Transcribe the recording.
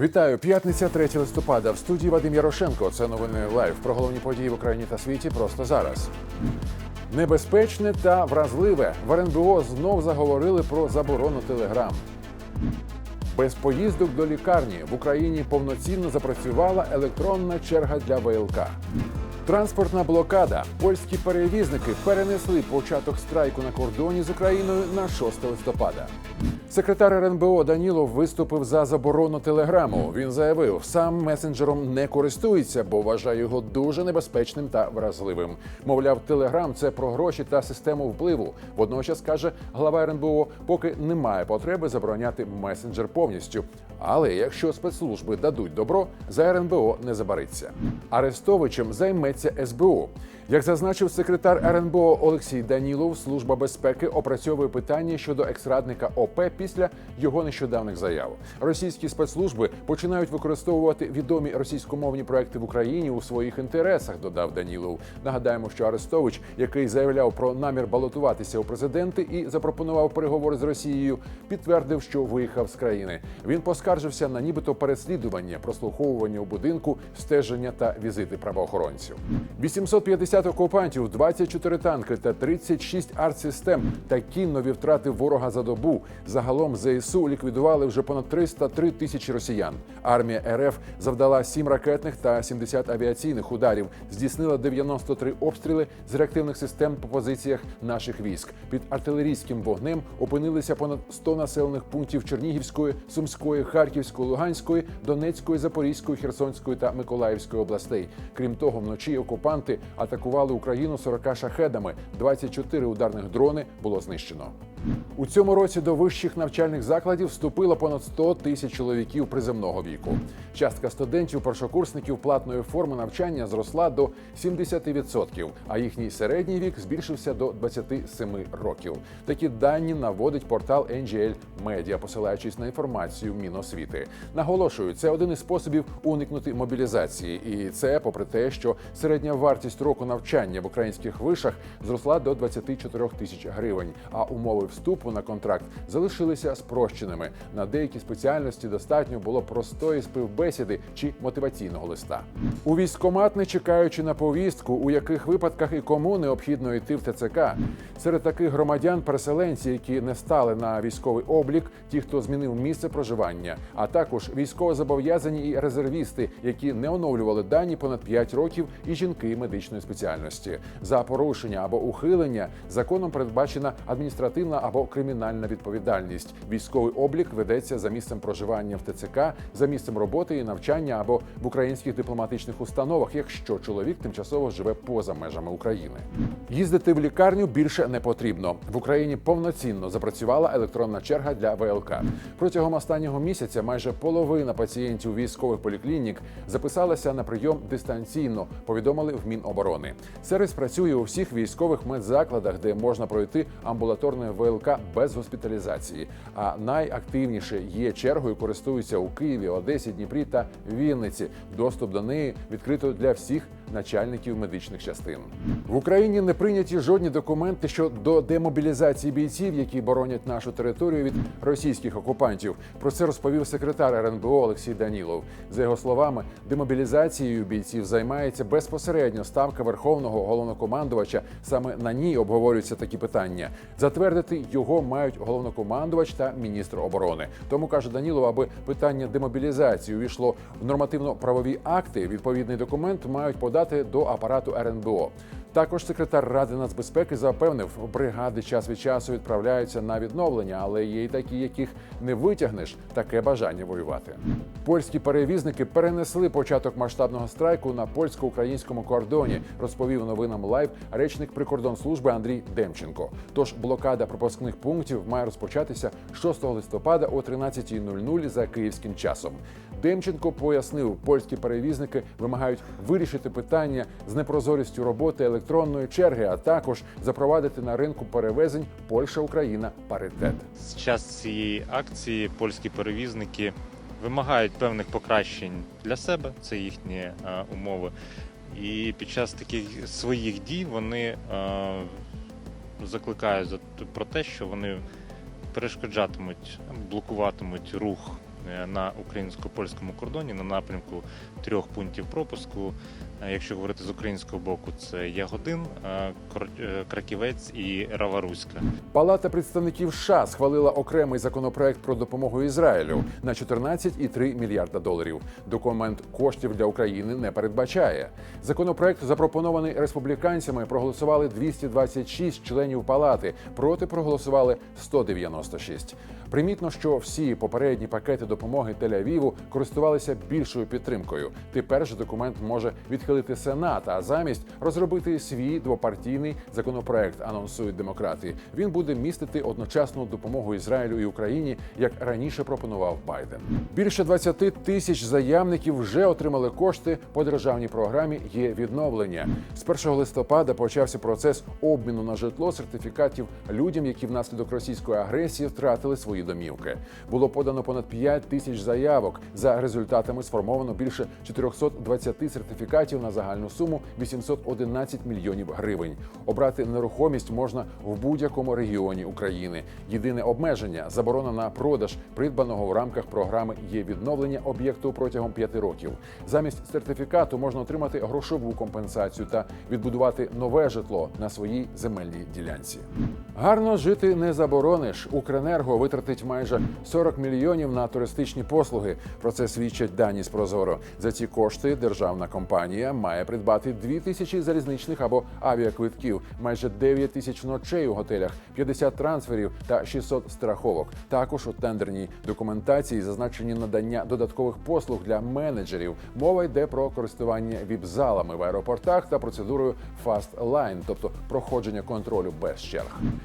Вітаю, п'ятниця 3 листопада. В студії Вадим Ярошенко. Це новини лайв про головні події в Україні та світі просто зараз. Небезпечне та вразливе в РНБО знов заговорили про заборону телеграм. Без поїздок до лікарні в Україні повноцінно запрацювала електронна черга для ВЛК. Транспортна блокада. Польські перевізники перенесли початок страйку на кордоні з Україною на 6 листопада. Секретар РНБО Данілов виступив за заборону телеграму. Він заявив, сам месенджером не користується, бо вважає його дуже небезпечним та вразливим. Мовляв, телеграм це про гроші та систему впливу. Водночас каже глава РНБО, поки немає потреби забороняти месенджер повністю. Але якщо спецслужби дадуть добро, за РНБО не забариться. Арестовичем займеться СБУ. Як зазначив секретар РНБО Олексій Данілов, служба безпеки опрацьовує питання щодо екс-радника ОП після його нещодавних заяв. Російські спецслужби починають використовувати відомі російськомовні проекти в Україні у своїх інтересах. Додав Данілов. Нагадаємо, що Арестович, який заявляв про намір балотуватися у президенти і запропонував переговори з Росією, підтвердив, що виїхав з країни. Він поскаржився на нібито переслідування, прослуховування у будинку, стеження та візити правоохоронців. 850 окупантів, 24 танки та 36 артсистем та кіннові втрати ворога за добу. Загалом ЗСУ ліквідували вже понад 303 тисячі росіян. Армія РФ завдала 7 ракетних та 70 авіаційних ударів, здійснила 93 обстріли з реактивних систем по позиціях наших військ. Під артилерійським вогнем опинилися понад 100 населених пунктів Чернігівської, Сумської, Харківської, Луганської, Донецької, Запорізької, Херсонської та Миколаївської областей. Крім того, вночі окупанти атакували Україну 40 шахедами. 24 ударних дрони було знищено. У цьому році до вищих навчальних закладів вступило понад 100 тисяч чоловіків приземного віку. Частка студентів першокурсників платної форми навчання зросла до 70%, а їхній середній вік збільшився до 27 років. Такі дані наводить портал NGL Media, посилаючись на інформацію Міносвіти. Наголошую, це один із способів уникнути мобілізації, і це попри те, що середня вартість року навчання в українських вишах зросла до 24 тисяч гривень, а умови вступу на контракт залишилися спрощеними. На деякі спеціальності достатньо було простої співбесіди чи мотиваційного листа. У військкомат, не чекаючи на повістку, у яких випадках і кому необхідно йти в ТЦК. Серед таких громадян переселенці, які не стали на військовий облік, ті, хто змінив місце проживання, а також військовозобов'язані і резервісти, які не оновлювали дані понад 5 років, і жінки медичної спеціальності. За порушення або ухилення законом передбачена адміністративна або кримінальна відповідальність. Військовий облік ведеться за місцем проживання в ТЦК, за місцем роботи і навчання або в українських дипломатичних установах, якщо чоловік тимчасово живе поза межами України. Їздити в лікарню більше не потрібно. В Україні повноцінно запрацювала електронна черга для ВЛК. Протягом останнього місяця майже половина пацієнтів військових поліклінік записалася на прийом дистанційно. Повідомили в Міноборони. Сервіс працює у всіх військових медзакладах, де можна пройти амбулаторне ВЛК без госпіталізації. А найактивніше є чергою користуються у Києві, Одесі, Дніпрі та Вінниці. Доступ до неї відкрито для всіх начальників медичних частин. В Україні не прийняті жодні документи щодо демобілізації бійців, які боронять нашу територію від російських окупантів. Про це розповів секретар РНБО Олексій Данілов. За його словами, демобілізацією бійців займається безпосередньо ставка верховного головнокомандувача. Саме на ній обговорюються такі питання. Затвердити його мають головнокомандувач та міністр оборони. Тому каже Данілов, аби питання демобілізації увійшло в нормативно-правові акти. Відповідний документ мають подати до апарату РНБО. Також секретар ради нацбезпеки запевнив, бригади час від часу відправляються на відновлення, але є й такі, яких не витягнеш таке бажання воювати. Польські перевізники перенесли початок масштабного страйку на польсько-українському кордоні. Розповів новинам лайв речник прикордонслужби Андрій Демченко. Тож блокада пропускних пунктів має розпочатися 6 листопада о 13.00 за київським часом. Демченко пояснив, польські перевізники вимагають вирішити питання з непрозорістю роботи електронної черги, а також запровадити на ринку перевезень Польща-Україна паритет. З час цієї акції польські перевізники вимагають певних покращень для себе, це їхні е, умови. І під час таких своїх дій вони е, закликають за- про те, що вони перешкоджатимуть, блокуватимуть рух е, на українсько-польському кордоні на напрямку трьох пунктів пропуску. Е, Якщо говорити з українського боку, це Ягодин, е, Краківець і Раваруська. Палата представників США схвалила окремий законопроект про допомогу Ізраїлю на 14,3 мільярда доларів. Документ коштів для України не передбачає. Законопроект запропонований республіканцями. Проголосували 226 членів палати. Проти проголосували 196. Примітно, що всі попередні пакети допомоги Тель-Авіву користувалися більшою підтримкою. Тепер же документ може відхилити Сенат, а замість розробити свій двопартійний законопроект, анонсують демократи. Він буде містити одночасну допомогу Ізраїлю і Україні, як раніше пропонував Байден. Більше 20 тисяч заявників вже отримали кошти по державній програмі. Є відновлення з 1 листопада. Почався процес обміну на житло сертифікатів людям, які внаслідок російської агресії втратили свої домівки. Було подано понад 5 тисяч заявок. За результатами сформовано більше 420 сертифікатів на загальну суму 811 мільйонів гривень. Обрати нерухомість можна в будь-якому регіоні України. Єдине обмеження заборона на продаж придбаного в рамках програми є відновлення об'єкту протягом п'яти років. Замість сертифікату можна отримати грошову компенсацію та відбудувати нове житло на своїй земельній ділянці. Гарно жити не заборониш. Укренерго витратить майже 40 мільйонів на туристичні послуги. Про це свідчать дані з Прозоро. За ці кошти державна компанія має придбати 2 тисячі залізничних або авіаквитків, майже 9 тисяч ночей у готелях, 50 трансферів та 600 страховок. Також у тендерній документації зазначені надання додаткових послуг для менеджерів. Мова йде про користування віп-залами в аеропортах та процедурою Fast Line, тобто проходження контролю без черг.